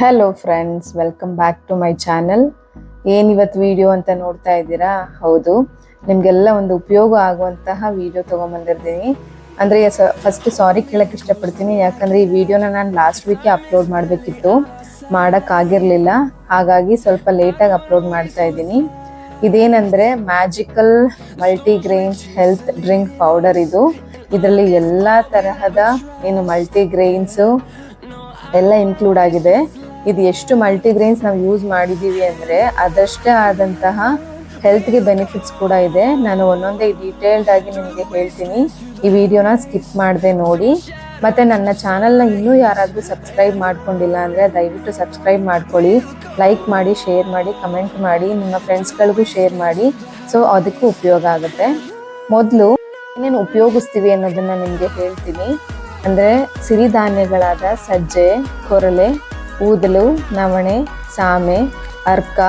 Hello friends welcome back to my channel ಏನಿವತ್ತು video ಅಂತ ನೋಡ್ತಾ ಇದ್ದೀರಾ? ಹೌದು. ನಿಮಗೆಲ್ಲ ಒಂದು ಉಪಯೋಗ ಆಗುವಂತಹ ವಿಡಿಯೋ ತೊಗೊಂಬಂದಿರ್ತೀನಿ. ಅಂದರೆ ಫಸ್ಟ್ ಸಾರಿ ಕೇಳಕ್ಕೆ ಇಷ್ಟಪಡ್ತೀನಿ. ಯಾಕಂದರೆ, ಈ ವಿಡಿಯೋನ ನಾನು ಲಾಸ್ಟ್ ವೀಕೆ ಅಪ್ಲೋಡ್ ಮಾಡಬೇಕಿತ್ತು. ಮಾಡೋಕ್ಕಾಗಿರಲಿಲ್ಲ ಹಾಗಾಗಿ ಸ್ವಲ್ಪ ಲೇಟಾಗಿ ಅಪ್ಲೋಡ್ ಮಾಡ್ತಾ ಇದ್ದೀನಿ. ಇದೇನಂದರೆ magical multigrains health drink powder ಇದು. ಇದರಲ್ಲಿ ಎಲ್ಲ ತರಹದ ಏನು ಮಲ್ಟಿಗ್ರೈನ್ಸು ಎಲ್ಲ ಇನ್ಕ್ಲೂಡ್ ಆಗಿದೆ. ಇದು ಎಷ್ಟು ಮಲ್ಟಿಗ್ರೇನ್ಸ್ ನಾವು ಯೂಸ್ ಮಾಡಿದ್ದೀವಿ ಅಂದರೆ ಅದಷ್ಟೇ ಆದಂತಹ ಹೆಲ್ತ್ಗೆ ಬೆನಿಫಿಟ್ಸ್ ಕೂಡ ಇದೆ. ನಾನು ಒಂದೊಂದೇ ಡೀಟೇಲ್ಡ್ ಆಗಿ ನಿಮಗೆ ಹೇಳ್ತೀನಿ. ಈ ವಿಡಿಯೋನ ಸ್ಕಿಪ್ ಮಾಡದೆ ನೋಡಿ. ಮತ್ತು ನನ್ನ ಚಾನಲ್ನ ಇನ್ನೂ ಯಾರಾದರೂ ಸಬ್ಸ್ಕ್ರೈಬ್ ಮಾಡ್ಕೊಂಡಿಲ್ಲ ಅಂದರೆ ದಯವಿಟ್ಟು ಸಬ್ಸ್ಕ್ರೈಬ್ ಮಾಡ್ಕೊಳ್ಳಿ. ಲೈಕ್ ಮಾಡಿ ಶೇರ್ ಮಾಡಿ ಕಮೆಂಟ್ ಮಾಡಿ, ನಿಮ್ಮ ಫ್ರೆಂಡ್ಸ್ಗಳಿಗೂ ಶೇರ್ ಮಾಡಿ. ಸೊ ಅದಕ್ಕೂ ಉಪಯೋಗ ಆಗುತ್ತೆ. ಮೊದಲು ಏನೇನು ಉಪಯೋಗಿಸ್ತೀವಿ ಅನ್ನೋದನ್ನು ನಿಮಗೆ ಹೇಳ್ತೀನಿ. ಅಂದರೆ ಸಿರಿಧಾನ್ಯಗಳಾದ ಸಜ್ಜೆ, ಕೊರಲೆ ಊದಲು, ನವಣೆ, ಸಾಮೆ, ಅರ್ಕ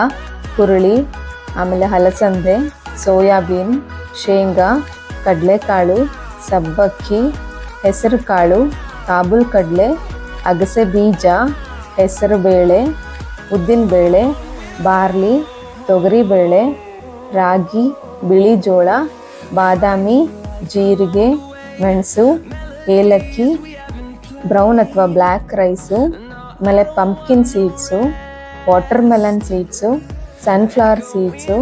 ಹುರುಳಿ ಆಮೇಲೆ ಹಲಸಂದೆ, ಸೋಯಾಬೀನ್, ಶೇಂಗಾ, ಕಡಲೆಕಾಳು, ಸಬ್ಬಕ್ಕಿ ಹೆಸರು ಕಾಳು ಕಾಬೂಲ್ ಕಡಲೆ ಅಗಸೆ ಬೀಜ ಹೆಸರು ಬೇಳೆ ಉದ್ದಿನಬೇಳೆ, ಬಾರ್ಲಿ, ತೊಗರಿಬೇಳೆ, ರಾಗಿ ಬಿಳಿ ಜೋಳ ಬಾದಾಮಿ, ಜೀರಿಗೆ, ಮೆಣಸು, ಏಲಕ್ಕಿ, ಬ್ರೌನ್ ಅಥವಾ ಬ್ಲ್ಯಾಕ್ ರೈಸು. ಆಮೇಲೆ pumpkin seeds water melon seeds sunflower seeds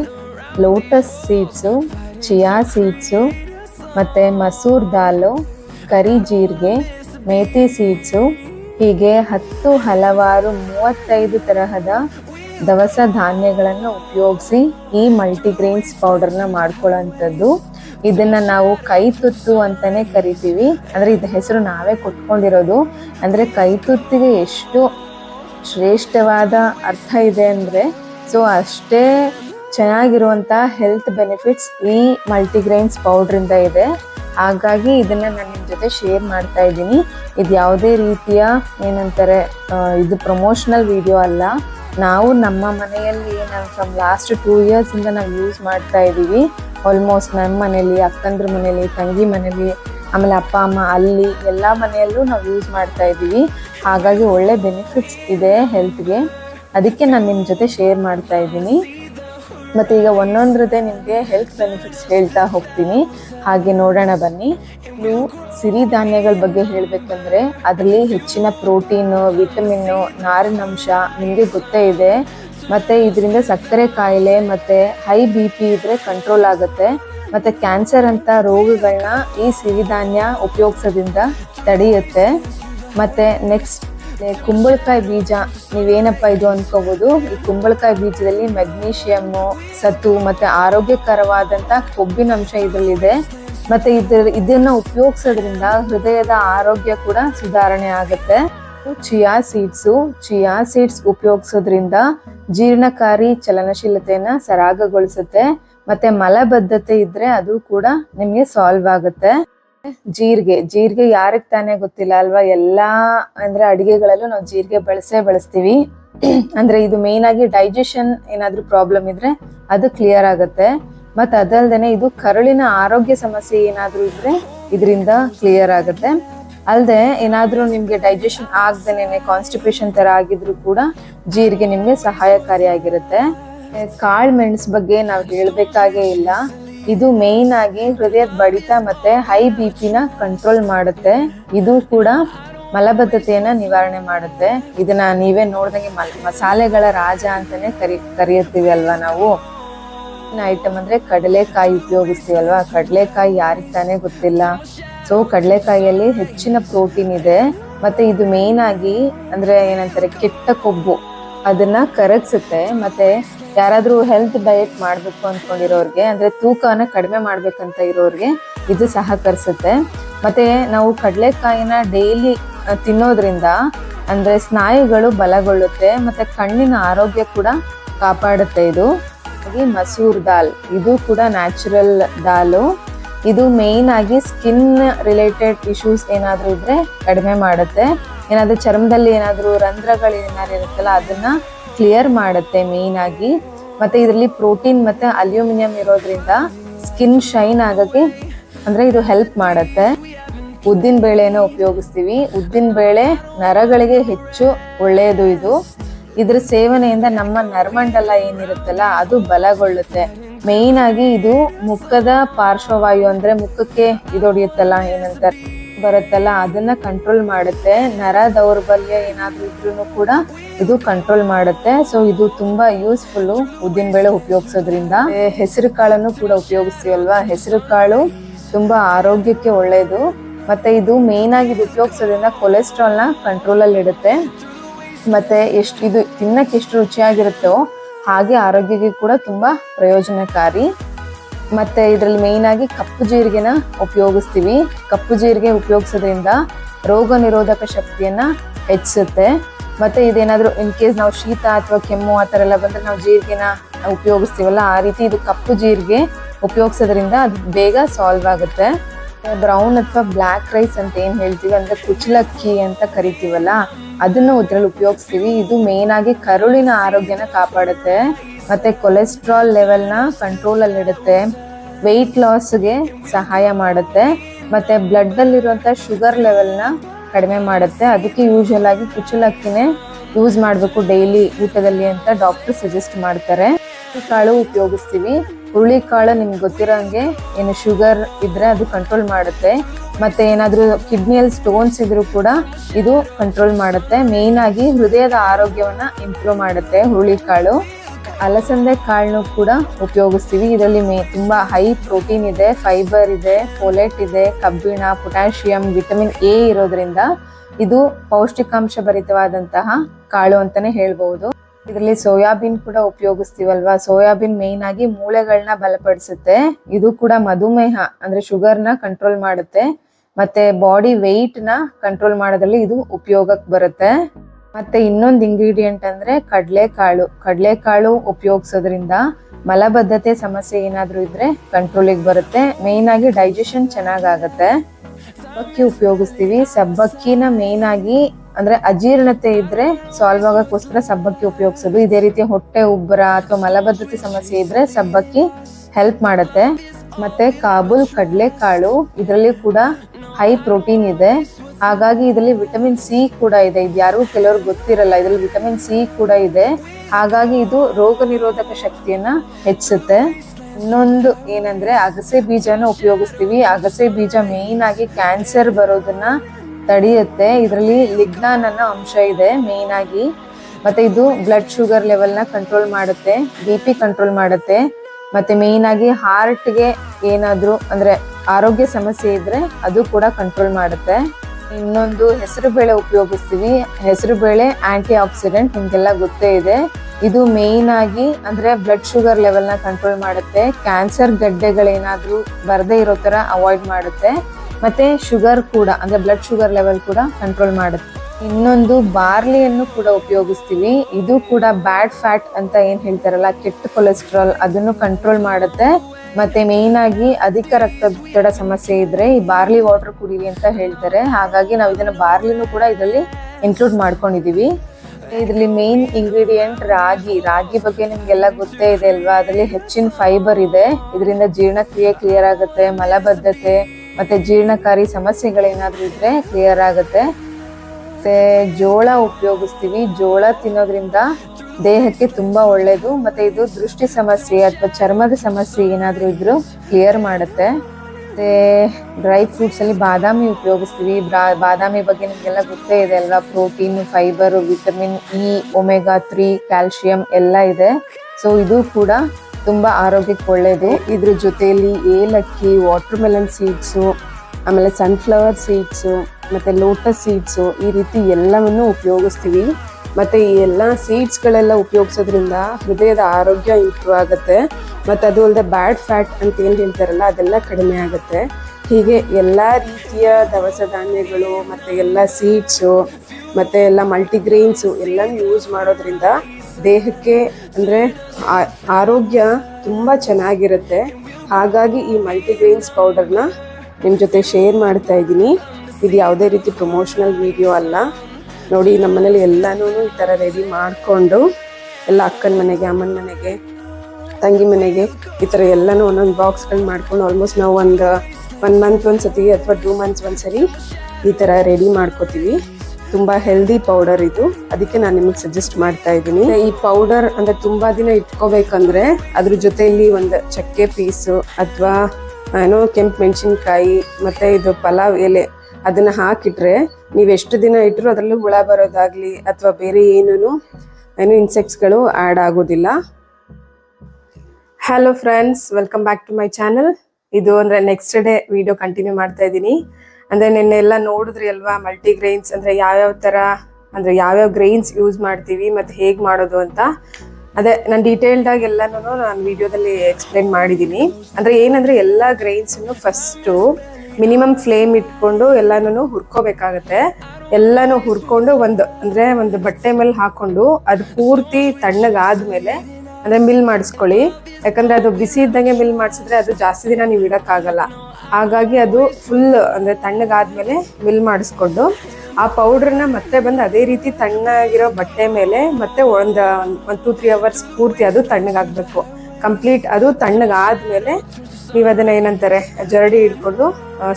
lotus seeds chia seeds ಮತ್ತು ಮಸೂರ್ ದಾಲು, ಕರಿ ಜೀರಿಗೆ ಮೇಥಿ ಸೀಡ್ಸು ಹೀಗೆ ಹತ್ತು ಹಲವಾರು ಮೂವತ್ತೈದು ತರಹದ ದವಸ ಧಾನ್ಯಗಳನ್ನು ಉಪಯೋಗಿಸಿ ಈ ಮಲ್ಟಿಗ್ರೈನ್ಸ್ ಪೌಡರ್ನ ಮಾಡ್ಕೊಳ್ಳೋಂಥದ್ದು ಇದನ್ನ ನಾವು ಕೈ ತುತ್ತು ಅಂತಾನೆ ಕರಿತೀವಿ. ಅಂದ್ರೆ ಇದ್ರ ಹೆಸರು ನಾವೇ ಕೊಟ್ಕೊಂಡಿರೋದು. ಅಂದ್ರೆ ಕೈ ತುತ್ತಿಗೆ ಎಷ್ಟು ಶ್ರೇಷ್ಠವಾದ ಅರ್ಥ ಇದೆ ಅಂದ್ರೆ, ಸೊ ಅಷ್ಟೇ ಚೆನ್ನಾಗಿರುವಂಥ ಹೆಲ್ತ್ ಬೆನಿಫಿಟ್ಸ್ ಈ ಮಲ್ಟಿಗ್ರೈನ್ಸ್ ಪೌಡ್ರಿಂದ ಇದೆ. ಹಾಗಾಗಿ ಇದನ್ನ ನಾನು ನಿಮ್ಮ ಜೊತೆ ಶೇರ್ ಮಾಡ್ತಾ ಇದ್ದೀನಿ. ಇದು ಯಾವುದೇ ರೀತಿಯ ಏನಂತಾರೆ ಇದು ಪ್ರಮೋಷನಲ್ ವಿಡಿಯೋ ಅಲ್ಲ. ನಾವು ನಮ್ಮ ಮನೆಯಲ್ಲಿ ನಾವು ಫ್ರಮ್ ಲಾಸ್ಟ್ ಟೂ ಇಯರ್ಸ್ ಇಂದ ನಾವು ಯೂಸ್ ಮಾಡ್ತಾ ಇದ್ದೀವಿ. ಆಲ್ಮೋಸ್ಟ್ ನಮ್ಮ ಮನೇಲಿ ಅಕ್ಕಂದ್ರ ಮನೇಲಿ ತಂಗಿ ಮನೇಲಿ ಆಮೇಲೆ ಅಪ್ಪ, ಅಮ್ಮ, ಅಲ್ಲಿ ಎಲ್ಲ ಮನೆಯಲ್ಲೂ ನಾವು ಯೂಸ್ ಮಾಡ್ತಾ ಇದ್ದೀವಿ. ಹಾಗಾಗಿ ಒಳ್ಳೆ ಬೆನಿಫಿಟ್ಸ್ ಇದೆ ಹೆಲ್ತ್ಗೆ ಅದಕ್ಕೆ ನಾನು ನಿಮ್ಮ ಜೊತೆ ಶೇರ್ ಮಾಡ್ತಾ ಇದ್ದೀನಿ. ಮತ್ತು ಈಗ ಒಂದೊಂದ್ರದ್ದೇ ನಿಮಗೆ ಹೆಲ್ತ್ ಬೆನಿಫಿಟ್ಸ್ ಹೇಳ್ತಾ ಹೋಗ್ತೀನಿ. ಹಾಗೆ ನೋಡೋಣ ಬನ್ನಿ. ಇನ್ನು ಸಿರಿಧಾನ್ಯಗಳ ಬಗ್ಗೆ ಹೇಳಬೇಕಂದ್ರೆ ಅದರಲ್ಲಿ ಹೆಚ್ಚಿನ ಪ್ರೋಟೀನು ವಿಟಮಿನ್ನು ನಾರಿನಂಶ ನಿಮಗೆ ಗೊತ್ತೇ ಇದೆ. ಮತ್ತು ಇದರಿಂದ ಸಕ್ಕರೆ ಕಾಯಿಲೆ ಮತ್ತು ಹೈ ಬಿ ಪಿ ಇದ್ದರೆ ಕಂಟ್ರೋಲ್ ಆಗುತ್ತೆ. ಮತ್ತು ಕ್ಯಾನ್ಸರ್ ಅಂತ ರೋಗಗಳನ್ನ ಈ ಸಿರಿಧಾನ್ಯ ಉಪಯೋಗಿಸೋದ್ರಿಂದ ತಡೆಯುತ್ತೆ. ಮತ್ತು ನೆಕ್ಸ್ಟ್ ಕುಂಬಳಕಾಯಿ ಬೀಜ, ನೀವೇನಪ್ಪ ಇದು ಅನ್ಕೋಬಹುದು ಈ ಕುಂಬಳಕಾಯಿ ಬೀಜದಲ್ಲಿ ಮೆಗ್ನೀಷಿಯಮ್ಮು ಸತು ಮತ್ತೆ ಆರೋಗ್ಯಕರವಾದಂತ ಕೊಬ್ಬಿನ ಅಂಶ ಇದರಲ್ಲಿದೆ. ಮತ್ತೆ ಇದ್ರ, ಇದನ್ನ ಉಪಯೋಗಿಸೋದ್ರಿಂದ ಹೃದಯದ ಆರೋಗ್ಯ ಕೂಡ ಸುಧಾರಣೆ ಆಗುತ್ತೆ. ಚಿಯಾ ಸೀಡ್ಸು, ಚಿಯಾ ಸೀಡ್ಸ್ ಉಪಯೋಗಿಸೋದ್ರಿಂದ ಜೀರ್ಣಕಾರಿ ಚಲನಶೀಲತೆಯನ್ನ ಸರಾಗಗೊಳಿಸುತ್ತೆ. ಮತ್ತೆ ಮಲಬದ್ಧತೆ ಇದ್ರೆ ಅದು ಕೂಡ ನಿಮಗೆ ಸಾಲ್ವ್ ಆಗುತ್ತೆ. ಜೀರಿಗೆ ಜೀರಿಗೆ ಯಾರಿಗೆ ತಾನೇ ಗೊತ್ತಿಲ್ಲ ಅಲ್ವಾ? ಎಲ್ಲಾ ಅಂದ್ರೆ ಅಡಿಗೆಗಳಲ್ಲೂ ನಾವು ಜೀರಿಗೆ ಬಳಸೇ ಬಳಸ್ತೀವಿ. ಅಂದ್ರೆ ಇದು ಮೇನ್ ಆಗಿ ಡೈಜೆಷನ್ ಏನಾದ್ರೂ ಪ್ರಾಬ್ಲಮ್ ಇದ್ರೆ ಅದು ಕ್ಲಿಯರ್ ಆಗುತ್ತೆ. ಮತ್ತೆ ಅದಲ್ದೇನೆ ಇದು ಕರುಳಿನ ಆರೋಗ್ಯ ಸಮಸ್ಯೆ ಏನಾದ್ರೂ ಇದ್ರೆ ಇದರಿಂದ ಕ್ಲಿಯರ್ ಆಗುತ್ತೆ. ಅಲ್ಲದೆ ಏನಾದರೂ ನಿಮಗೆ ಡೈಜೆಷನ್ ಆಗ್ದೇನೆ ಕಾನ್ಸ್ಟಿಪೇಷನ್ ತರ ಆಗಿದ್ರು ಕೂಡ ಜೀರಿಗೆ ನಿಮ್ಗೆ ಸಹಾಯಕಾರಿಯಾಗಿರುತ್ತೆ ಕಾಳು ಮೆಣಸು ಬಗ್ಗೆ ನಾವು ಹೇಳ್ಬೇಕಾಗೇ ಇಲ್ಲ. ಇದು ಮೇನ್ ಆಗಿ ಹೃದಯದ ಬಡಿತ ಮತ್ತೆ ಹೈ ಬಿ ಪಿನ ಕಂಟ್ರೋಲ್ ಮಾಡುತ್ತೆ. ಇದು ಕೂಡ ಮಲಬದ್ಧತೆಯನ್ನ ನಿವಾರಣೆ ಮಾಡುತ್ತೆ. ಇದನ್ನ ನೀವೇ ನೋಡ್ದಂಗೆ ಮಸಾಲೆಗಳ ರಾಜ ಅಂತಾನೆ ಕರಿ ಕರಿಯತ್ತೀವಿ ಅಲ್ವಾ ನಾವು ಐಟಮ್ ಅಂದ್ರೆ ಕಡಲೆಕಾಯಿ ಉಪಯೋಗಿಸ್ತೀವಲ್ವಾ? ಕಡಲೆಕಾಯಿ ಯಾರಿಗೆ ತಾನೇ ಗೊತ್ತಿಲ್ಲ. ಸೊ ಕಡಲೆಕಾಯಿಯಲ್ಲಿ ಹೆಚ್ಚಿನ ಪ್ರೋಟೀನ್ ಇದೆ. ಮತ್ತೆ ಇದು ಮೇನ್ ಆಗಿ ಅಂದ್ರೆ ಏನಂತಾರೆ ಕೆಟ್ಟ ಕೊಬ್ಬು. ಅದನ್ನ ಕರಗಿಸುತ್ತೆ. ಮತ್ತೆ ಯಾರಾದ್ರೂ ಹೆಲ್ತ್ ಡಯಟ್ ಮಾಡಬೇಕು ಅನ್ಕೊಂಡಿರೋರ್ಗೆ, ಅಂದ್ರೆ ತೂಕನ ಕಡಿಮೆ ಮಾಡ್ಬೇಕಂತ ಇರೋರ್ಗೆ ಇದು ಸಹಕರಿಸುತ್ತೆ. ಮತ್ತೆ ನಾವು ಕಡಲೆಕಾಯಿನ ಡೈಲಿ ತಿನ್ನೋದ್ರಿಂದ ಅಂದ್ರೆ ಸ್ನಾಯುಗಳು ಬಲಗೊಳ್ಳುತ್ತೆ, ಮತ್ತೆ ಕಣ್ಣಿನ ಆರೋಗ್ಯ ಕೂಡ ಕಾಪಾಡುತ್ತೆ ಇದು. ಹಾಗೆ ಮಸೂರ್ ದಾಲ್, ಇದು ಕೂಡ ನ್ಯಾಚುರಲ್ ದಾಲು. ಇದು ಮೇಯ್ನ್ ಆಗಿ ಸ್ಕಿನ್ ರಿಲೇಟೆಡ್ ಇಶ್ಯೂಸ್ ಏನಾದರೂ ಇದ್ರೆ ಕಡಿಮೆ ಮಾಡುತ್ತೆ. ಏನಾದರೂ ಚರ್ಮದಲ್ಲಿ ಏನಾದರೂ ರಂಧ್ರಗಳು ಏನಾದ್ರು ಇರುತ್ತಲ್ಲ, ಅದನ್ನ ಕ್ಲಿಯರ್ ಮಾಡುತ್ತೆ ಮೇನ್ ಆಗಿ. ಮತ್ತೆ ಇದರಲ್ಲಿ ಪ್ರೋಟೀನ್ ಮತ್ತೆ ಅಲ್ಯೂಮಿನಿಯಂ ಇರೋದ್ರಿಂದ ಸ್ಕಿನ್ ಶೈನ್ ಆಗಕ್ಕೆ ಅಂದ್ರೆ ಇದು ಹೆಲ್ಪ್ ಮಾಡುತ್ತೆ. ಉದ್ದಿನ ಬೇಳೆನ ಉಪಯೋಗಿಸ್ತೀವಿ. ಉದ್ದಿನ ಬೇಳೆ ನರಗಳಿಗೆ ಹೆಚ್ಚು ಒಳ್ಳೆಯದು ಇದು. ಇದ್ರ ಸೇವನೆಯಿಂದ ನಮ್ಮ ನರಮಂಡಲ ಏನಿರುತ್ತಲ್ಲ, ಅದು ಬಲಗೊಳ್ಳುತ್ತೆ. ಮೇಯ್ನ್ ಆಗಿ ಇದು ಮುಖದ ಪಾರ್ಶ್ವವಾಯು ಅಂದ್ರೆ ಮುಖಕ್ಕೆ ಇದೊಡೆಯುತ್ತಲ್ಲ ಏನಂತ ಬರುತ್ತಲ್ಲ, ಅದನ್ನ ಕಂಟ್ರೋಲ್ ಮಾಡುತ್ತೆ. ನರ ದೌರ್ಬಲ್ಯ ಏನಾದ್ರೂ ಇದ್ರೂ ಕೂಡ ಇದು ಕಂಟ್ರೋಲ್ ಮಾಡುತ್ತೆ. ಸೊ ಇದು ತುಂಬಾ ಯೂಸ್ಫುಲ್ ಉದ್ದಿನ ಬೇಳೆ ಉಪಯೋಗಿಸೋದ್ರಿಂದ. ಹೆಸರು ಕಾಳನ್ನು ಕೂಡ ಉಪಯೋಗಿಸ್ತೀವಲ್ವಾ ಹೆಸರು ಕಾಳು ತುಂಬಾ ಆರೋಗ್ಯಕ್ಕೆ ಒಳ್ಳೆಯದು ಮತ್ತೆ ಇದು ಮೇನ್ ಆಗಿ ಇದು ಉಪಯೋಗಿಸೋದ್ರಿಂದ ಕೊಲೆಸ್ಟ್ರಾಲ್ನ ಕಂಟ್ರೋಲಲ್ಲಿ ಇಡುತ್ತೆ. ಮತ್ತೆ ಎಷ್ಟು, ಇದು ತಿನ್ನಕ್ಕೆ ಎಷ್ಟು ರುಚಿಯಾಗಿರುತ್ತೋ ಹಾಗೆ ಆರೋಗ್ಯಕ್ಕೆ ಕೂಡ ತುಂಬಾ ಪ್ರಯೋಜನಕಾರಿ. ಮತ್ತೆ ಇದರಲ್ಲಿ ಮೇಯ್ನ್ ಆಗಿ ಕಪ್ಪು ಜೀರಿಗೆನ ಉಪಯೋಗಿಸ್ತೀವಿ. ಕಪ್ಪು ಜೀರಿಗೆ ಉಪಯೋಗಿಸೋದ್ರಿಂದ ರೋಗ ನಿರೋಧಕ ಶಕ್ತಿಯನ್ನ ಹೆಚ್ಚಿಸುತ್ತೆ. ಮತ್ತೆ ಇದೇನಾದ್ರೂ ಇನ್ ಕೇಸ್ ನಾವು ಶೀತ ಅಥವಾ ಕೆಮ್ಮು ಆ ಥರ ಎಲ್ಲ ಬಂದ್ರೆ ನಾವು ಜೀರಿಗೆನ ಉಪಯೋಗಿಸ್ತೀವಲ್ಲ, ಆ ರೀತಿ ಇದು ಕಪ್ಪು ಜೀರಿಗೆ ಉಪಯೋಗಿಸೋದ್ರಿಂದ ಅದು ಬೇಗ ಸಾಲ್ವ್ ಆಗುತ್ತೆ. ಬ್ರೌನ್ ಅಥವಾ ಬ್ಲ್ಯಾಕ್ ರೈಸ್ ಅಂತ ಏನ್ ಹೇಳ್ತೀವಿ, ಅಂದ್ರೆ ಕುಚ್ಚಲಕ್ಕಿ ಅಂತ ಕರಿತೀವಲ್ಲ, ಅದನ್ನು ಇದ್ರಲ್ಲಿ ಉಪಯೋಗಿಸ್ತೀವಿ. ಇದು ಮೇನ್ ಆಗಿ ಕರುಳಿನ ಆರೋಗ್ಯನ ಕಾಪಾಡುತ್ತೆ. ಮತ್ತೆ ಕೊಲೆಸ್ಟ್ರಾಲ್ ಲೆವೆಲ್ನ ಕಂಟ್ರೋಲ್ ಅಲ್ಲಿ ಇಡುತ್ತೆ. ವೆಯ್ಟ್ ಲಾಸ್ಗೆ ಸಹಾಯ ಮಾಡುತ್ತೆ. ಮತ್ತೆ ಬ್ಲಡ್ಡಲ್ಲಿರುವಂಥ ಶುಗರ್ ಲೆವೆಲ್ನ ಕಡಿಮೆ ಮಾಡುತ್ತೆ. ಅದಕ್ಕೆ ಯೂಶಲ್ ಆಗಿ ಕುಚ್ಚಲಕ್ಕಿನೇ ಯೂಸ್ ಮಾಡಬೇಕು ಡೈಲಿ ಊಟದಲ್ಲಿ ಅಂತ ಡಾಕ್ಟರ್ ಸಜೆಸ್ಟ್ ಮಾಡ್ತಾರೆ. ಕಾಳು ಉಪಯೋಗಿಸ್ತೀವಿ. ಹುರುಳಿಕಾಳು ನಿಮ್ಗೆ ಗೊತ್ತಿರೋ ಹಂಗೆ ಏನು ಶುಗರ್ ಇದ್ರೆ ಅದು ಕಂಟ್ರೋಲ್ ಮಾಡುತ್ತೆ. ಮತ್ತೆ ಏನಾದರೂ ಕಿಡ್ನಿಯಲ್ಲಿ ಸ್ಟೋನ್ಸ್ ಇದ್ರೂ ಕೂಡ ಇದು ಕಂಟ್ರೋಲ್ ಮಾಡುತ್ತೆ. ಮೇಯ್ನಾಗಿ ಹೃದಯದ ಆರೋಗ್ಯವನ್ನ ಇಂಪ್ರೂವ್ ಮಾಡುತ್ತೆ ಹುರುಳಿಕಾಳು ಅಲಸಂದೆ ಕಾಳನ್ನು ಕೂಡ ಉಪಯೋಗಿಸ್ತೀವಿ. ಇದರಲ್ಲಿ ಮೇ, ತುಂಬಾ ಹೈ ಪ್ರೋಟೀನ್ ಇದೆ ಫೈಬರ್ ಇದೆ ಫೋಲೆಟ್ ಇದೆ, ಕಬ್ಬಿಣ ಪೊಟ್ಯಾಷಿಯಂ ವಿಟಮಿನ್ ಎ ಇರೋದ್ರಿಂದ ಇದು ಪೌಷ್ಟಿಕಾಂಶ ಭರಿತವಾದಂತಹ ಕಾಳು ಅಂತಾನೆ ಹೇಳ್ಬಹುದು. ಇದರಲ್ಲಿ ಸೋಯಾಬೀನ್ ಕೂಡ ಉಪಯೋಗಿಸ್ತೀವಲ್ವಾ? ಸೋಯಾಬೀನ್ ಮೇಯ್ನ್ ಆಗಿ ಮೂಳೆಗಳನ್ನ ಬಲಪಡಿಸುತ್ತೆ. ಇದು ಕೂಡ ಮಧುಮೇಹ, ಅಂದ್ರೆ ಶುಗರ್ನ ಕಂಟ್ರೋಲ್ ಮಾಡುತ್ತೆ. ಮತ್ತೆ ಬಾಡಿ ವೆಯ್ಟ್ನ ಕಂಟ್ರೋಲ್ ಮಾಡೋದ್ರಲ್ಲಿ ಇದು ಉಪಯೋಗಕ್ಕೆ ಬರುತ್ತೆ. ಮತ್ತೆ ಇನ್ನೊಂದು ಇಂಗ್ರೀಡಿಯೆಂಟ್ ಅಂದ್ರೆ ಕಡಲೆಕಾಳು. ಕಡಲೆಕಾಳು ಉಪಯೋಗಿಸೋದ್ರಿಂದ ಮಲಬದ್ಧತೆ ಸಮಸ್ಯೆ ಏನಾದರೂ ಇದ್ರೆ ಕಂಟ್ರೋಲಿಗೆ ಬರುತ್ತೆ. ಮೇನ್ ಆಗಿ ಡೈಜೆಷನ್ ಚೆನ್ನಾಗಾಗತ್ತೆ. ಸಬ್ಬಕ್ಕಿ ಉಪಯೋಗಿಸ್ತೀವಿ. ಸಬ್ಬಕ್ಕಿನ ಆಗಿ ಅಂದ್ರೆ ಅಜೀರ್ಣತೆ ಇದ್ರೆ ಸಾಲ್ವ್ ಆಗೋಕ್ಕೋಸ್ಕರ ಸಬ್ಬಕ್ಕಿ ಉಪಯೋಗಿಸೋದು. ಇದೇ ರೀತಿ ಹೊಟ್ಟೆ ಉಬ್ಬರ ಅಥವಾ ಮಲಬದ್ಧತೆ ಸಮಸ್ಯೆ ಇದ್ರೆ ಸಬ್ಬಕ್ಕಿ ಹೆಲ್ಪ್ ಮಾಡುತ್ತೆ. ಮತ್ತೆ ಕಾಬೂಲ್, ಕಡಲೆಕಾಳು, ಇದರಲ್ಲಿ ಕೂಡ ಹೈ ಪ್ರೋಟೀನ್ ಇದೆ. ಹಾಗಾಗಿ ಇದರಲ್ಲಿ ವಿಟಮಿನ್ ಸಿ ಕೂಡ ಇದೆ. ಇದು ಯಾರಿಗೂ ಕೆಲವ್ರಿಗೆ ಗೊತ್ತಿರಲ್ಲ, ಇದರಲ್ಲಿ ವಿಟಮಿನ್ ಸಿ ಕೂಡ ಇದೆ. ಹಾಗಾಗಿ ಇದು ರೋಗ ನಿರೋಧಕ ಶಕ್ತಿಯನ್ನ ಹೆಚ್ಚಿಸುತ್ತೆ. ಇನ್ನೊಂದು ಏನಂದ್ರೆ ಅಗಸೆ ಬೀಜನ ಉಪಯೋಗಿಸ್ತೀವಿ. ಅಗಸೆ ಬೀಜ ಮೇಯ್ನ್ ಆಗಿ ಕ್ಯಾನ್ಸರ್ ಬರೋದನ್ನ ತಡೆಯುತ್ತೆ. ಇದರಲ್ಲಿ ಲಿಗ್ನಾನ್ ಅನ್ನೋ ಅಂಶ ಇದೆ ಮೇನ್ ಆಗಿ. ಮತ್ತೆ ಇದು ಬ್ಲಡ್ ಶುಗರ್ ಲೆವೆಲ್ನ ಕಂಟ್ರೋಲ್ ಮಾಡುತ್ತೆ. ಬಿ ಪಿ ಕಂಟ್ರೋಲ್ ಮಾಡುತ್ತೆ. ಮತ್ತೆ ಮೇನ್ ಆಗಿ ಹಾರ್ಟ್ಗೆ ಏನಾದರೂ ಅಂದ್ರೆ ಆರೋಗ್ಯ ಸಮಸ್ಯೆ ಇದ್ರೆ ಅದು ಕೂಡ ಕಂಟ್ರೋಲ್ ಮಾಡುತ್ತೆ. ಇನ್ನೊಂದು ಹೆಸರು ಬೇಳೆ ಉಪಯೋಗಿಸ್ತೀವಿ. ಹೆಸರು ಬೇಳೆ ಆಂಟಿ ಆಕ್ಸಿಡೆಂಟ್ ನಿಮಗೆಲ್ಲ ಗೊತ್ತೇ ಇದೆ. ಇದು ಮೇನ್ ಆಗಿ ಅಂದ್ರೆ ಬ್ಲಡ್ ಶುಗರ್ ಲೆವೆಲ್ನ ಕಂಟ್ರೋಲ್ ಮಾಡುತ್ತೆ. ಕ್ಯಾನ್ಸರ್ ಗಡ್ಡೆಗಳೇನಾದರೂ ಬರದೇ ಇರೋ ತರ ಅವಾಯ್ಡ್ ಮಾಡುತ್ತೆ. ಮತ್ತೆ ಶುಗರ್ ಕೂಡ, ಅಂದ್ರೆ ಬ್ಲಡ್ ಶುಗರ್ ಲೆವೆಲ್ ಕೂಡ ಕಂಟ್ರೋಲ್ ಮಾಡುತ್ತೆ. ಇನ್ನೊಂದು ಬಾರ್ಲಿಯನ್ನು ಕೂಡ ಉಪಯೋಗಿಸ್ತೀವಿ. ಇದು ಕೂಡ ಬ್ಯಾಡ್ ಫ್ಯಾಟ್ ಅಂತ ಏನ್ ಹೇಳ್ತಾರಲ್ಲ, ಕೆಟ್ಟ ಕೊಲೆಸ್ಟ್ರಾಲ್ ಅದನ್ನು ಕಂಟ್ರೋಲ್ ಮಾಡುತ್ತೆ. ಮತ್ತೆ ಮೇನ್ ಆಗಿ ಅಧಿಕ ರಕ್ತದೊತ್ತಡ ಸಮಸ್ಯೆ ಇದ್ರೆ ಈ ಬಾರ್ಲಿ ವಾಟರ್ ಕುಡೀರಿ ಅಂತ ಹೇಳ್ತಾರೆ. ಹಾಗಾಗಿ ನಾವು ಇದನ್ನ ಬಾರ್ಲಿನೂ ಕೂಡ ಇದರಲ್ಲಿ ಇನ್ಕ್ಲೂಡ್ ಮಾಡ್ಕೊಂಡಿದೀವಿ. ಇದರಲ್ಲಿ ಮೇನ್ ಇಂಗ್ರೀಡಿಯೆಂಟ್ ರಾಗಿ. ರಾಗಿ ಬಗ್ಗೆ ನಿಮ್ಗೆಲ್ಲ ಗೊತ್ತೇ ಇದೆ ಅಲ್ವಾ? ಅದರಲ್ಲಿ ಹೆಚ್ಚಿನ ಫೈಬರ್ ಇದೆ. ಇದರಿಂದ ಜೀರ್ಣಕ್ರಿಯೆ ಕ್ಲಿಯರ್ ಆಗುತ್ತೆ, ಮಲಬದ್ಧತೆ ಮತ್ತೆ ಜೀರ್ಣಕಾರಿ ಸಮಸ್ಯೆಗಳೇನಾದ್ರೂ ಇದ್ರೆ ಕ್ಲಿಯರ್ ಆಗುತ್ತೆ. ಮತ್ತೆ ಜೋಳ ಉಪಯೋಗಿಸ್ತೀವಿ. ಜೋಳ ತಿನ್ನೋದ್ರಿಂದ ದೇಹಕ್ಕೆ ತುಂಬಾ ಒಳ್ಳೇದು. ಮತ್ತೆ ಇದು ದೃಷ್ಟಿ ಸಮಸ್ಯೆ ಅಥವಾ ಚರ್ಮದ ಸಮಸ್ಯೆ ಏನಾದರೂ ಇದ್ರೂ ಕ್ಲಿಯರ್ ಮಾಡುತ್ತೆ. ಮತ್ತೆ ಡ್ರೈ ಫ್ರೂಟ್ಸ್ ಅಲ್ಲಿ ಬಾದಾಮಿ ಉಪಯೋಗಿಸ್ತೀವಿ. ಬಾದಾಮಿ ಬಗ್ಗೆ ನಿಮ್ಗೆಲ್ಲ ಗೊತ್ತೇ ಇದೆ ಅಲ್ವಾ? Protein fibre vitamin E omega three calcium ಎಲ್ಲ ಇದೆ. ಸೊ ಇದು ಕೂಡ ತುಂಬಾ ಆರೋಗ್ಯಕ್ಕೆ ಒಳ್ಳೇದು. ಇದ್ರ ಜೊತೆಯಲ್ಲಿ ಏಲಕ್ಕಿ ವಾಟರ್ ಮೆಲನ್ ಸೀಡ್ಸು ಆಮೇಲೆ ಸನ್ಫ್ಲವರ್ ಸೀಡ್ಸು ಮತ್ತೆ ಲೋಟಸ್ ಸೀಡ್ಸು ಈ ರೀತಿ ಎಲ್ಲವನ್ನು ಉಪಯೋಗಿಸ್ತೀವಿ. ಮತ್ತೆ ಈ ಎಲ್ಲ ಸೀಡ್ಸ್ಗಳೆಲ್ಲ ಉಪಯೋಗಿಸೋದ್ರಿಂದ ಹೃದಯದ ಆರೋಗ್ಯ ಇಂಪ್ರೂವ್ ಆಗುತ್ತೆ. ಮತ್ತೆ ಅದು ಅಲ್ಲದೆ ಬ್ಯಾಡ್ ಫ್ಯಾಟ್ ಅಂತ ಏನು ಹೇಳ್ತಾರಲ್ಲ, ಅದೆಲ್ಲ ಕಡಿಮೆ ಆಗುತ್ತೆ. ಹೀಗೆ ಎಲ್ಲ ರೀತಿಯ ದವಸ ಧಾನ್ಯಗಳು, ಮತ್ತೆ ಎಲ್ಲ ಸೀಡ್ಸು ಮತ್ತೆ ಎಲ್ಲ ಮಲ್ಟಿಗ್ರೇನ್ಸು ಎಲ್ಲನೂ ಯೂಸ್ ಮಾಡೋದ್ರಿಂದ ದೇಹಕ್ಕೆ ಅಂದರೆ ಆರೋಗ್ಯ ತುಂಬ ಚೆನ್ನಾಗಿರುತ್ತೆ. ಹಾಗಾಗಿ ಈ ಮಲ್ಟಿಗ್ರೇನ್ಸ್ ಪೌಡರ್ನ ನಿಮ್ಮ ಜೊತೆ ಶೇರ್ ಮಾಡ್ತಾ ಇದ್ದೀನಿ. ಇದು ಯಾವುದೇ ರೀತಿ ಪ್ರಮೋಷನಲ್ ವಿಡಿಯೋ ಅಲ್ಲ. ನೋಡಿ, ನಮ್ಮ ಮನೇಲಿ ಎಲ್ಲನೂ ಈ ಥರ ರೆಡಿ ಮಾಡಿಕೊಂಡು, ಎಲ್ಲ ಅಕ್ಕನ ಮನೆಗೆ, ಅಮ್ಮನ ಮನೆಗೆ, ತಂಗಿ ಮನೆಗೆ ಈ ಥರ ಎಲ್ಲನೂ ಒಂದೊಂದು ಬಾಕ್ಸ್ಗಳು ಮಾಡ್ಕೊಂಡು ಆಲ್ಮೋಸ್ಟ್ ನಾವು ಒಂದು ಒನ್ ಮಂತ್ ಒಂದ್ಸತಿ ಅಥವಾ ಟೂ ಮಂತ್ಸ್ ಒಂದ್ಸರಿ ಈ ಥರ ರೆಡಿ ಮಾಡ್ಕೋತೀವಿ. ತುಂಬ ಹೆಲ್ದಿ ಪೌಡರ್ ಇದು. ಅದಕ್ಕೆ ನಾನು ನಿಮಗೆ ಸಜೆಸ್ಟ್ ಮಾಡ್ತಾ ಇದ್ದೀನಿ. ಈ ಪೌಡರ್ ಅಂದರೆ ತುಂಬ ದಿನ ಇಟ್ಕೋಬೇಕಂದ್ರೆ ಅದ್ರ ಜೊತೆಯಲ್ಲಿ ಒಂದು ಚಕ್ಕೆ ಪೀಸು ಅಥವಾ, ಏನೋ ಕೆಂಪು ಮೆಣಸಿನ್ಕಾಯಿ, ಮತ್ತು ಇದು ಪಲಾವ್ ಎಲೆ ಅದನ್ನ ಹಾಕಿಟ್ರೆ ನೀವು ಎಷ್ಟು ದಿನ ಇಟ್ಟರು ಅದರಲ್ಲಿ ಹುಳ ಬರೋದಾಗ್ಲಿ ಅಥವಾ ಬೇರೆ ಏನೂ ಏನು ಇನ್ಸೆಕ್ಟ್ಸ್ಗಳು ಆ್ಯಡ್ ಆಗೋದಿಲ್ಲ. Hello friends welcome back to my channel ಇದು ಅಂದ್ರೆ ನೆಕ್ಸ್ಟ್ ಡೇ ವಿಡಿಯೋ ಕಂಟಿನ್ಯೂ ಮಾಡ್ತಾ ಇದ್ದೀನಿ. ಅಂದ್ರೆ ನಿನ್ನೆ ಎಲ್ಲ ನೋಡಿದ್ರಿ ಅಲ್ವಾ ಮಲ್ಟಿ ಗ್ರೈನ್ಸ್ ಅಂದ್ರೆ ಯಾವ್ಯಾವ ತರ, ಅಂದ್ರೆ ಯಾವ್ಯಾವ ಗ್ರೈನ್ಸ್ ಯೂಸ್ ಮಾಡ್ತೀವಿ ಮತ್ತೆ ಹೇಗ್ ಮಾಡೋದು ಅಂತ. ಅದೇ ನಾನು ಡೀಟೇಲ್ಡ್ ಆಗಿ ಎಲ್ಲಾನು ನಾನು ವಿಡಿಯೋದಲ್ಲಿ ಎಕ್ಸ್ಪ್ಲೈನ್ ಮಾಡಿದ್ದೀನಿ. ಅಂದ್ರೆ ಏನಂದ್ರೆ ಎಲ್ಲ ಗ್ರೈನ್ಸ್ ಫಸ್ಟು ಮಿನಿಮಮ್ ಫ್ಲೇಮ್ ಇಟ್ಕೊಂಡು ಎಲ್ಲಾನು ಹುರ್ಕೋಬೇಕಾಗತ್ತೆ. ಎಲ್ಲಾನು ಹುರ್ಕೊಂಡು ಒಂದು, ಅಂದ್ರೆ ಒಂದು ಬಟ್ಟೆ ಮೇಲೆ ಹಾಕೊಂಡು ಅದು ಪೂರ್ತಿ ತಣ್ಣಗಾದ್ಮೇಲೆ, ಅಂದ್ರೆ ಮಿಲ್ ಮಾಡಿಸ್ಕೊಳ್ಳಿ. ಯಾಕಂದ್ರೆ ಅದು ಬಿಸಿ ಇದ್ದಂಗೆ ಮಿಲ್ ಮಾಡಿಸಿದ್ರೆ ಅದು ಜಾಸ್ತಿ ದಿನ ನೀವು ಇಡಕ್ಕಾಗಲ್ಲ. ಹಾಗಾಗಿ ಅದು ಫುಲ್, ಅಂದ್ರೆ ತಣ್ಣಗಾದ್ಮೇಲೆ ಮಿಲ್ ಮಾಡಿಸ್ಕೊಂಡು, ಆ ಪೌಡ್ರನ್ನ ಮತ್ತೆ ಬಂದು ಅದೇ ರೀತಿ ತಣ್ಣಗಿರೋ ಬಟ್ಟೆ ಮೇಲೆ ಮತ್ತೆ ಒಂದು ಒಂದು ಟೂ ತ್ರೀ ಅವರ್ಸ್ ಪೂರ್ತಿ ಅದು ತಣ್ಣಗಾಗಬೇಕು. ಕಂಪ್ಲೀಟ್ ಅದು ತಣ್ಣಗಾದ್ಮೇಲೆ ನೀವು ಅದನ್ನ ಏನಂತಾರೆ, ಜರಡಿ ಇಟ್ಕೊಂಡು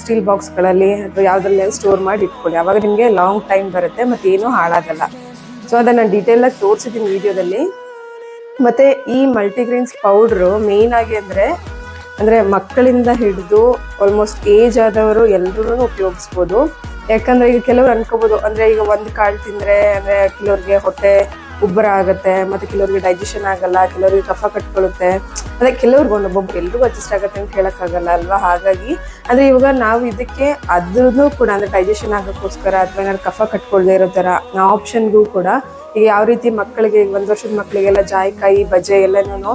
ಸ್ಟೀಲ್ ಬಾಕ್ಸ್ಗಳಲ್ಲಿ ಅಥವಾ ಯಾವುದ್ರಲ್ಲಿ ಸ್ಟೋರ್ ಮಾಡಿ ಇಟ್ಕೊಳ್ಳಿ. ಅವಾಗ ನಿಮಗೆ ಲಾಂಗ್ ಟೈಮ್ ಬರುತ್ತೆ, ಮತ್ತೆ ಏನೂ ಹಾಳಾಗಲ್ಲ. ಸೊ ಅದನ್ನ ಡೀಟೇಲ್ ಆಗಿ ತೋರಿಸಿದ್ದೀನಿ ವಿಡಿಯೋದಲ್ಲಿ ಮತ್ತೆ ಈ ಮಲ್ಟಿಗ್ರೀನ್ಸ್ ಪೌಡ್ರು ಮೇನ್ ಆಗಿ ಅಂದ್ರೆ ಅಂದ್ರೆ ಮಕ್ಕಳಿಂದ ಹಿಡಿದು ಆಲ್ಮೋಸ್ಟ್ ಏಜ್ ಆದವರು ಎಲ್ಲರೂ ಉಪಯೋಗಿಸ್ಬೋದು. ಯಾಕಂದ್ರೆ ಈಗ ಕೆಲವರು ಅನ್ಕೋಬಹುದು ಅಂದ್ರೆ ಈಗ ಒಂದು ಕಾಳು ತಿಂದರೆ, ಅಂದ್ರೆ ಕೆಲವ್ರಿಗೆ ಹೊಟ್ಟೆ ಉಬ್ಬರ ಆಗುತ್ತೆ ಮತ್ತೆ ಕೆಲವರಿಗೆ ಡೈಜೆಷನ್ ಆಗಲ್ಲ ಕೆಲವರಿಗೆ ಕಫ ಕಟ್ಕೊಳ್ಳುತ್ತೆ ಅದೇ ಕೆಲವ್ರಿಗೆ ಒಂದೊಬ್ಬೊಬ್ರು ಎಲ್ರಿಗೂ ಅಡ್ಜಸ್ಟ್ ಆಗುತ್ತೆ ಅಂತ ಹೇಳೋಕ್ಕಾಗಲ್ಲ ಅಲ್ವಾ? ಹಾಗಾಗಿ ಅಂದ್ರೆ ಇವಾಗ ನಾವು ಇದಕ್ಕೆ ಅದನ್ನು ಕೂಡ ಅಂದ್ರೆ ಡೈಜೆಷನ್ ಆಗೋಕ್ಕೋಸ್ಕರ ಅಥವಾ ಏನಾದ್ರು ಕಫ ಕಟ್ಕೊಳ್ದೇ ಇರೋ ತರ ಆಪ್ಷನ್ಗೂ ಕೂಡ ಈಗ ಯಾವ ರೀತಿ ಮಕ್ಕಳಿಗೆ ಒಂದು ವರ್ಷದ ಮಕ್ಕಳಿಗೆಲ್ಲ ಜಾಯಿಕಾಯಿ ಬಜೆ ಎಲ್ಲನೂ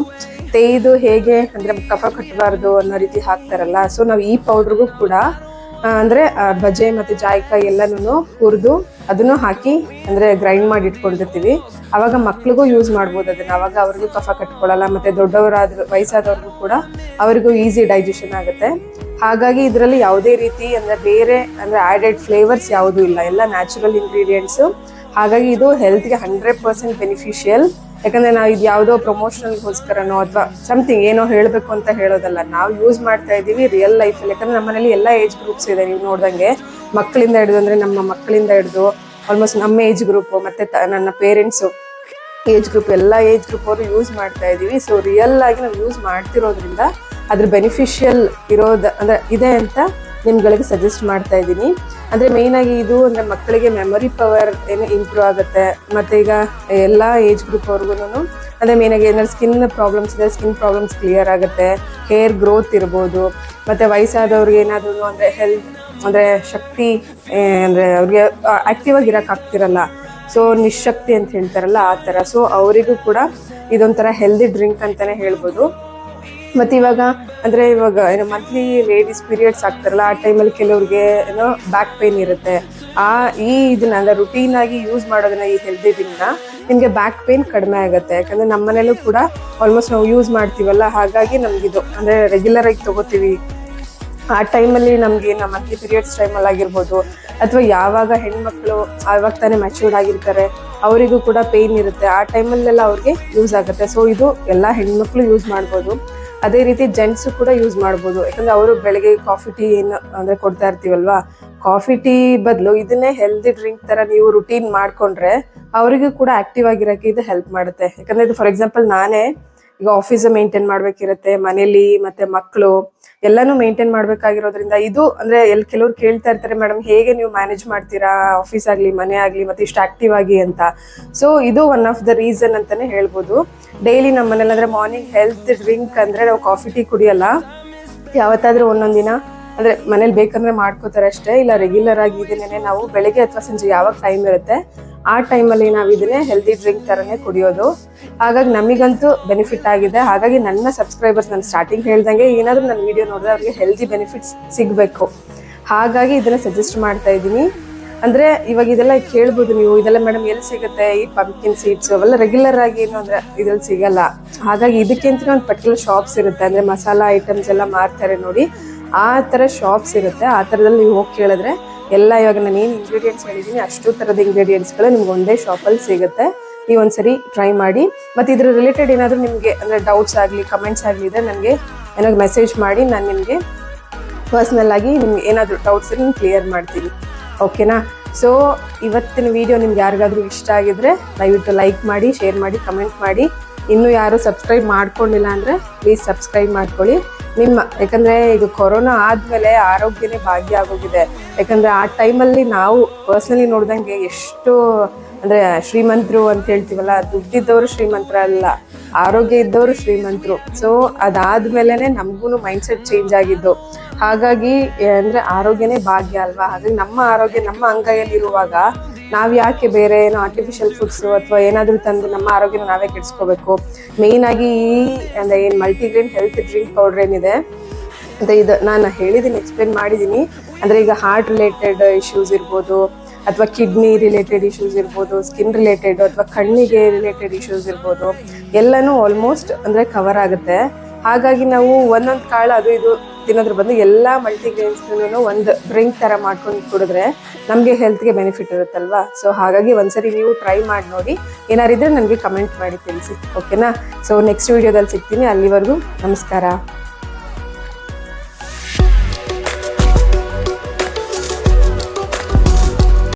ತೇಯ್ದು ಹೇಗೆ ಅಂದ್ರೆ ಕಫ ಕಟ್ಟಬಾರ್ದು ಅನ್ನೋ ರೀತಿ ಹಾಕ್ತಾರಲ್ಲ? ಸೊ ನಾವು ಈ ಪೌಡ್ರಿಗೂ ಕೂಡ ಅಂದರೆ ಆ, ಬಜೆ ಮತ್ತೆ ಜಾಯಿಕಾಯಿ ಎಲ್ಲನೂ ಹುರಿದು ಅದನ್ನು ಹಾಕಿ ಅಂದ್ರೆ ಗ್ರೈಂಡ್ ಮಾಡಿ ಇಟ್ಕೊಂಡಿರ್ತೀವಿ. ಅವಾಗ ಮಕ್ಳಿಗೂ ಯೂಸ್ ಮಾಡ್ಬೋದು ಅದನ್ನ. ಅವಾಗ ಅವ್ರಿಗೂ ಕಫ ಕಟ್ಕೊಳ್ಳಲ್ಲ ಮತ್ತೆ ದೊಡ್ಡವರಾದ ವಯಸ್ಸಾದವ್ರಿಗೂ ಕೂಡ ಅವರಿಗೂ ಈಸಿ ಡೈಜೆಷನ್ ಆಗುತ್ತೆ. ಹಾಗಾಗಿ ಇದರಲ್ಲಿ ಯಾವುದೇ ರೀತಿ ಅಂದ್ರೆ ಬೇರೆ ಅಂದ್ರೆ ಆಡೆಡ್ ಫ್ಲೇವರ್ಸ್ ಯಾವುದೂ ಇಲ್ಲ. ಎಲ್ಲ ನ್ಯಾಚುರಲ್ ಇಂಗ್ರೀಡಿಯೆಂಟ್ಸು ಹಾಗಾಗಿ ಇದು ಹೆಲ್ತ್ಗೆ ಹಂಡ್ರೆಡ್ ಪರ್ಸೆಂಟ್ ಬೆನಿಫಿಷಿಯಲ್ ಯಾಕಂದರೆ ನಾವು ಇದು ಯಾವುದೋ ಪ್ರಮೋಷನ್ಗೋಸ್ಕರನೋ ಅಥವಾ ಸಮಥಿಂಗ್ ಏನೋ ಹೇಳಬೇಕು ಅಂತ ಹೇಳೋದಲ್ಲ, ನಾವು ಯೂಸ್ ಮಾಡ್ತಾ ಇದ್ದೀವಿ ರಿಯಲ್ ಲೈಫಲ್ಲಿ ಯಾಕಂದ್ರೆ ನಮ್ಮನೇಲಿ ಎಲ್ಲ ಏಜ್ ಗ್ರೂಪ್ಸ್ ಇದೆ, ನೀವು ನೋಡ್ದಂಗೆ. ಮಕ್ಕಳಿಂದ ಹಿಡಿದು ಅಂದ್ರೆ ನಮ್ಮ ಮಕ್ಕಳಿಂದ ಹಿಡಿದು ಆಲ್ಮೋಸ್ಟ್ ನಮ್ಮ ಏಜ್ ಗ್ರೂಪ್ ಮತ್ತೆ ನನ್ನ ಪೇರೆಂಟ್ಸು ಏಜ್ ಗ್ರೂಪ್ ಎಲ್ಲ ಏಜ್ ಗ್ರೂಪ್ ಅವರು ಯೂಸ್ ಮಾಡ್ತಾ ಇದ್ದೀವಿ. ಸೊ ರಿಯಲ್ ಆಗಿ ನಾವು ಯೂಸ್ ಮಾಡ್ತಿರೋದ್ರಿಂದ ಅದ್ರ ಬೆನಿಫಿಷಿಯಲ್ ಇರೋದ ಅಂದ್ರೆ ಇದೆ ಅಂತ ನಿಮ್ಗಳಿಗೆ ಸಜೆಸ್ಟ್ ಮಾಡ್ತಾ ಇದ್ದೀನಿ. ಅಂದರೆ ಮೇಯ್ನಾಗಿ ಇದು ಅಂದರೆ ಮಕ್ಕಳಿಗೆ ಮೆಮೊರಿ ಪವರ್ ಏನು ಇಂಪ್ರೂವ್ ಆಗುತ್ತೆ. ಮತ್ತು ಈಗ ಎಲ್ಲ ಏಜ್ ಗ್ರೂಪ್ ಅವ್ರಿಗೂ ಅಂದರೆ ಮೇಯ್ನಾಗಿ ಏನಾದ್ರು ಸ್ಕಿನ್ ಪ್ರಾಬ್ಲಮ್ಸ್ ಇದೆ ಸ್ಕಿನ್ ಪ್ರಾಬ್ಲಮ್ಸ್ ಕ್ಲಿಯರ್ ಆಗುತ್ತೆ. ಹೇರ್ ಗ್ರೋತ್ ಇರ್ಬೋದು. ಮತ್ತು ವಯಸ್ಸಾದವ್ರಿಗೆ ಏನಾದ್ರೂ ಅಂದರೆ ಹೆಲ್ತ್ ಅಂದರೆ ಶಕ್ತಿ ಅಂದರೆ ಅವ್ರಿಗೆ ಆ್ಯಕ್ಟಿವ್ ಆಗಿ ಇರಕ್ ಆಗ್ತಿರಲ್ಲ. ಸೊ ನಿಶಕ್ತಿ ಅಂತ ಹೇಳ್ತಾರಲ್ಲ ಆ ಥರ ಸೊ ಅವರಿಗೂ ಕೂಡ ಇದೊಂಥರ ಹೆಲ್ದಿ ಡ್ರಿಂಕ್ ಅಂತಲೇ ಹೇಳ್ಬೋದು. ಮತ್ತೆ ಇವಾಗ ಅಂದ್ರೆ ಇವಾಗ ಏನೋ ಮಂತ್ಲಿ ಲೇಡೀಸ್ ಪೀರಿಯಡ್ಸ್ ಆಗ್ತಾರಲ್ಲ, ಆ ಟೈಮಲ್ಲಿ ಕೆಲವ್ರಿಗೆ ಏನೋ ಬ್ಯಾಕ್ ಪೇನ್ ಇರುತ್ತೆ. ಆ ಈ ಇದನ್ನ ಅಂದ್ರೆ ರುಟೀನ್ ಆಗಿ ಯೂಸ್ ಮಾಡೋದನ್ನ ಈ ಹೆಲ್ದಿ ದಿನ ನಿಮಗೆ ಬ್ಯಾಕ್ ಪೇನ್ ಕಡಿಮೆ ಆಗುತ್ತೆ. ಯಾಕಂದ್ರೆ ನಮ್ಮ ಮನೇಲೂ ಕೂಡ ಆಲ್ಮೋಸ್ಟ್ ನಾವು ಯೂಸ್ ಮಾಡ್ತೀವಲ್ಲ, ಹಾಗಾಗಿ ನಮ್ಗಿದು ಅಂದ್ರೆ ರೆಗ್ಯುಲರ್ ಆಗಿ ತಗೋತೀವಿ. ಆ ಟೈಮಲ್ಲಿ ನಮಗೆ ನಮ್ಮ ಮಂತ್ಲಿ ಪೀರಿಯಡ್ಸ್ ಟೈಮಲ್ಲಿ ಆಗಿರ್ಬೋದು, ಅಥವಾ ಯಾವಾಗ ಹೆಣ್ಮಕ್ಳು ಆವಾಗ ತಾನೇ ಮೆಚೂರ್ಡ್ ಆಗಿರ್ತಾರೆ, ಅವರಿಗೂ ಕೂಡ ಪೇಯ್ನ್ ಇರುತ್ತೆ. ಆ ಟೈಮಲ್ಲೆಲ್ಲ ಅವ್ರಿಗೆ ಯೂಸ್ ಆಗುತ್ತೆ. ಸೊ ಇದು ಎಲ್ಲ ಹೆಣ್ಮಕ್ಳು ಯೂಸ್ ಮಾಡ್ಬೋದು. ಅದೇ ರೀತಿ ಜೆಂಟ್ಸ್ ಕೂಡ ಯೂಸ್ ಮಾಡ್ಬೋದು. ಯಾಕಂದ್ರೆ ಅವರು ಬೆಳಗ್ಗೆ ಕಾಫಿ, ಟೀ ಏನು ಅಂದರೆ ಕೊಡ್ತಾ ಇರ್ತೀವಲ್ವಾ? ಕಾಫಿ, ಟೀ ಬದಲು ಇದನ್ನೇ ಹೆಲ್ದಿ ಡ್ರಿಂಕ್ ತರ ನೀವು ರುಟೀನ್ ಮಾಡ್ಕೊಂಡ್ರೆ, ಅವರಿಗೂ ಕೂಡ ಆಕ್ಟಿವ್ ಆಗಿರೋಕ್ಕೆ ಇದು ಹೆಲ್ಪ್ ಮಾಡುತ್ತೆ. ಯಾಕಂದ್ರೆ ಇದು ಫಾರ್ ಎಕ್ಸಾಂಪಲ್ ನಾನೇ ಈಗ ಆಫೀಸ್ ಮೇಂಟೈನ್ ಮಾಡ್ಬೇಕಿರುತ್ತೆ, ಮನೇಲಿ ಮತ್ತೆ ಮಕ್ಕಳು ಎಲ್ಲಾನು ಮೇಂಟೈನ್ ಮಾಡ್ಬೇಕಾಗಿರೋದ್ರಿಂದ ಇದು ಅಂದ್ರೆ ಎಲ್ಲಿ ಕೆಲವ್ರು ಕೇಳ್ತಾ ಇರ್ತಾರೆ ಮೇಡಮ್ ಹೇಗೆ ನೀವು ಮ್ಯಾನೇಜ್ ಮಾಡ್ತೀರಾ? ಆಫೀಸ್ ಆಗ್ಲಿ, ಮನೆ ಆಗ್ಲಿ, ಮತ್ತೆ ಇಷ್ಟು ಆಕ್ಟಿವ್ ಆಗಿ ಅಂತ. ಸೊ ಇದು ಒನ್ ಆಫ್ ದ ರೀಸನ್ ಅಂತಾನೆ ಹೇಳ್ಬೋದು. ಡೈಲಿ ನಮ್ಮ ಮನೇಲಿ ಅಂದ್ರೆ ಮಾರ್ನಿಂಗ್ ಹೆಲ್ತ್ ಡ್ರಿಂಕ್ ಅಂದ್ರೆ ನಾವು ಕಾಫಿ ಟೀ ಕುಡಿಯಲ್ಲ. ಯಾವತ್ತಾದ್ರೂ ಒಂದೊಂದು ದಿನ ಅಂದ್ರೆ ಮನೇಲಿ ಬೇಕಂದ್ರೆ ಮಾಡ್ಕೋತಾರೆ ಅಷ್ಟೇ. ಇಲ್ಲ ರೆಗ್ಯುಲರ್ ಆಗಿ ಇದನ್ನೇ ನಾವು ಬೆಳಗ್ಗೆ ಅಥವಾ ಸಂಜೆ ಯಾವಾಗ ಟೈಮ್ ಇರುತ್ತೆ ಆ ಟೈಮಲ್ಲಿ ನಾವು ಇದನ್ನೇ ಹೆಲ್ದಿ ಡ್ರಿಂಕ್ ಥರನೇ ಕುಡಿಯೋದು. ಹಾಗಾಗಿ ನಮಗಂತೂ ಬೆನಿಫಿಟ್ ಆಗಿದೆ. ಹಾಗಾಗಿ ನನ್ನ ಸಬ್ಸ್ಕ್ರೈಬರ್ಸ್ ನಾನು ಸ್ಟಾರ್ಟಿಂಗ್ ಹೇಳ್ದಂಗೆ ಏನಾದರೂ ನನ್ನ ವಿಡಿಯೋ ನೋಡಿದ್ರೆ ಅವ್ರಿಗೆ ಹೆಲ್ದಿ ಬೆನಿಫಿಟ್ಸ್ ಸಿಗಬೇಕು. ಹಾಗಾಗಿ ಇದನ್ನು ಸಜೆಸ್ಟ್ ಮಾಡ್ತಾ ಇದ್ದೀನಿ. ಅಂದರೆ ಇವಾಗ ಇದೆಲ್ಲ ಕೇಳ್ಬೋದು ನೀವು. ಇದೆಲ್ಲ ಮೇಡಮ್ ಎಲ್ಲಿ ಸಿಗುತ್ತೆ? ಈ ಪಂಪ್ಕಿನ್ ಸೀಡ್ಸ್ ಅವೆಲ್ಲ ರೆಗ್ಯುಲರ್ ಆಗಿ ಏನು ಅಂದರೆ ಇದ್ರಲ್ಲಿ ಸಿಗಲ್ಲ. ಹಾಗಾಗಿ ಇದಕ್ಕಿಂತ ಒಂದು ಪರ್ಟಿಕ್ಯುಲರ್ ಶಾಪ್ಸ್ ಇರುತ್ತೆ. ಅಂದರೆ ಮಸಾಲ ಐಟಮ್ಸ್ ಎಲ್ಲ ಮಾರ್ತಾರೆ ನೋಡಿ. ಆ ಥರ ಶಾಪ್ಸ್ ಇರುತ್ತೆ. ಆ ಥರದಲ್ಲಿ ನೀವು ಹೋಗಿ ಕೇಳಿದ್ರೆ ಎಲ್ಲ ಇವಾಗ ನಾನು ಏನು ಇಂಗ್ರೀಡಿಯೆಂಟ್ಸ್ ಹೇಳಿದ್ದೀನಿ ಅಷ್ಟು ಥರದ ಇಂಗ್ರೀಡಿಯೆಂಟ್ಸ್ಗಳು ನಿಮ್ಗೆ ಒಂದೇ ಶಾಪಲ್ಲಿ ಸಿಗುತ್ತೆ. ನೀವು ಒಂದ್ಸರಿ ಟ್ರೈ ಮಾಡಿ. ಮತ್ತು ಇದ್ರ ರಿಲೇಟೆಡ್ ಏನಾದರೂ ನಿಮಗೆ ಅಂದರೆ ಡೌಟ್ಸ್ ಆಗಲಿ ಕಮೆಂಟ್ಸ್ ಆಗಲಿ ಇದ್ರೆ ನನಗೆ ಏನಾದ್ರು ಮೆಸೇಜ್ ಮಾಡಿ, ನಾನು ನಿಮಗೆ ಪರ್ಸ್ನಲ್ ಆಗಿ ನಿಮ್ಗೆ ಏನಾದರೂ ಡೌಟ್ಸ್ ನಾನು ಕ್ಲಿಯರ್ ಮಾಡ್ತೀನಿ. ಓಕೆನಾ ಸೊ ಇವತ್ತಿನ ವಿಡಿಯೋ ನಿಮ್ಗೆ ಯಾರಿಗಾದರೂ ಇಷ್ಟ ಆಗಿದ್ರೆ ದಯವಿಟ್ಟು ಲೈಕ್ ಮಾಡಿ ಶೇರ್ ಮಾಡಿ ಕಮೆಂಟ್ ಮಾಡಿ. ಇನ್ನೂ ಯಾರು ಸಬ್ಸ್ಕ್ರೈಬ್ ಮಾಡ್ಕೊಂಡಿಲ್ಲ ಅಂದರೆ ಪ್ಲೀಸ್ ಸಬ್ಸ್ಕ್ರೈಬ್ ಮಾಡ್ಕೊಳ್ಳಿ. ನಿಮ್ಮ, ಯಾಕಂದರೆ ಇದು ಕೊರೋನಾ ಆದಮೇಲೆ ಆರೋಗ್ಯನೇ ಭಾಗ್ಯ ಆಗೋಗಿದೆ. ಯಾಕಂದರೆ ಆ ಟೈಮಲ್ಲಿ ನಾವು ಪರ್ಸ್ನಲಿ ನೋಡ್ದಂಗೆ ಎಷ್ಟು, ಅಂದರೆ ಶ್ರೀಮಂತರು ಅಂತ ಹೇಳ್ತೀವಲ್ಲ, ದುಡ್ಡಿದ್ದವರು ಶ್ರೀಮಂತರ ಅಲ್ಲ, ಆರೋಗ್ಯ ಇದ್ದವರು ಶ್ರೀಮಂತರು. ಸೊ ಅದಾದ್ಮೇಲೆ ನಮಗೂ ಮೈಂಡ್ ಸೆಟ್ ಚೇಂಜ್ ಆಗಿದ್ದು. ಹಾಗಾಗಿ, ಅಂದರೆ ಆರೋಗ್ಯನೇ ಭಾಗ್ಯ ಅಲ್ವಾ? ಹಾಗಾಗಿ ನಮ್ಮ ಆರೋಗ್ಯ, ನಮ್ಮ ಅಂಗೈಯಲ್ಲಿರುವಾಗ ನಾವ್ ಯಾಕೆ ಬೇರೆ ಏನೋ ಆರ್ಟಿಫಿಷಿಯಲ್ ಫುಡ್ಸ್ ಅಥವಾ ಏನಾದರೂ ತಂದು ನಮ್ಮ ಆರೋಗ್ಯನ ನಾವೇ ಕೆಡಿಸ್ಕೋಬೇಕು? ಮೇಯ್ನಾಗಿ ಈ, ಅಂದ್ರೆ ಏನ್ ಮಲ್ಟಿಗ್ರೇನ್ ಹೆಲ್ತ್ ಡ್ರಿಂಕ್ ಪೌಡರ್ ಏನಿದೆ, ಅಂದ್ರೆ ಇದು ನಾನು ಹೇಳಿದ್ದೀನಿ ಎಕ್ಸ್ಪ್ಲೇನ್ ಮಾಡಿದ್ದೀನಿ ಅಂದ್ರೆ ಈಗ ಹಾರ್ಟ್ ರಿಲೇಟೆಡ್ ಇಶ್ಯೂಸ್ ಇರ್ಬೋದು, ಅಥವಾ ಕಿಡ್ನಿ ರಿಲೇಟೆಡ್ ಇಶ್ಯೂಸ್ ಇರ್ಬೋದು ಸ್ಕಿನ್ ರಿಲೇಟೆಡ್ ಅಥವಾ ಕಣ್ಣಿಗೆ ರಿಲೇಟೆಡ್ ಇಶ್ಯೂಸ್ ಇರ್ಬೋದು, ಎಲ್ಲನೂ ಆಲ್ಮೋಸ್ಟ್ ಅಂದ್ರೆ ಕವರ್ ಆಗುತ್ತೆ. ಹಾಗಾಗಿ ನಾವು ಒಂದೊಂದು ಕಾಳು ಅದು ಇದು ತಿನ್ನೋದ್ರ ಬಂದು ಎಲ್ಲ ಮಲ್ಟಿಗ್ರೇನ್ಸ್ ಒಂದು ಡ್ರಿಂಕ್ ತರ ಮಾಡ್ಕೊಂಡು ಕುಡಿದ್ರೆ ನಮಗೆ ಹೆಲ್ತ್ಗೆ ಬೆನಿಫಿಟ್ ಇರುತ್ತಲ್ವಾ? ಸೊ ಹಾಗಾಗಿ ಒಂದ್ಸರಿ ನೀವು ಟ್ರೈ ಮಾಡಿ ನೋಡಿ. ಏನಾರಿದ್ರೆ ನನಗೆ ಕಮೆಂಟ್ ಮಾಡಿ ತಿಳಿಸಿ. ಓಕೆನಾ ಸೊ ನೆಕ್ಸ್ಟ್ ವಿಡಿಯೋದಲ್ಲಿ ಸಿಗ್ತೀನಿ. ಅಲ್ಲಿವರೆಗೂ ನಮಸ್ಕಾರ.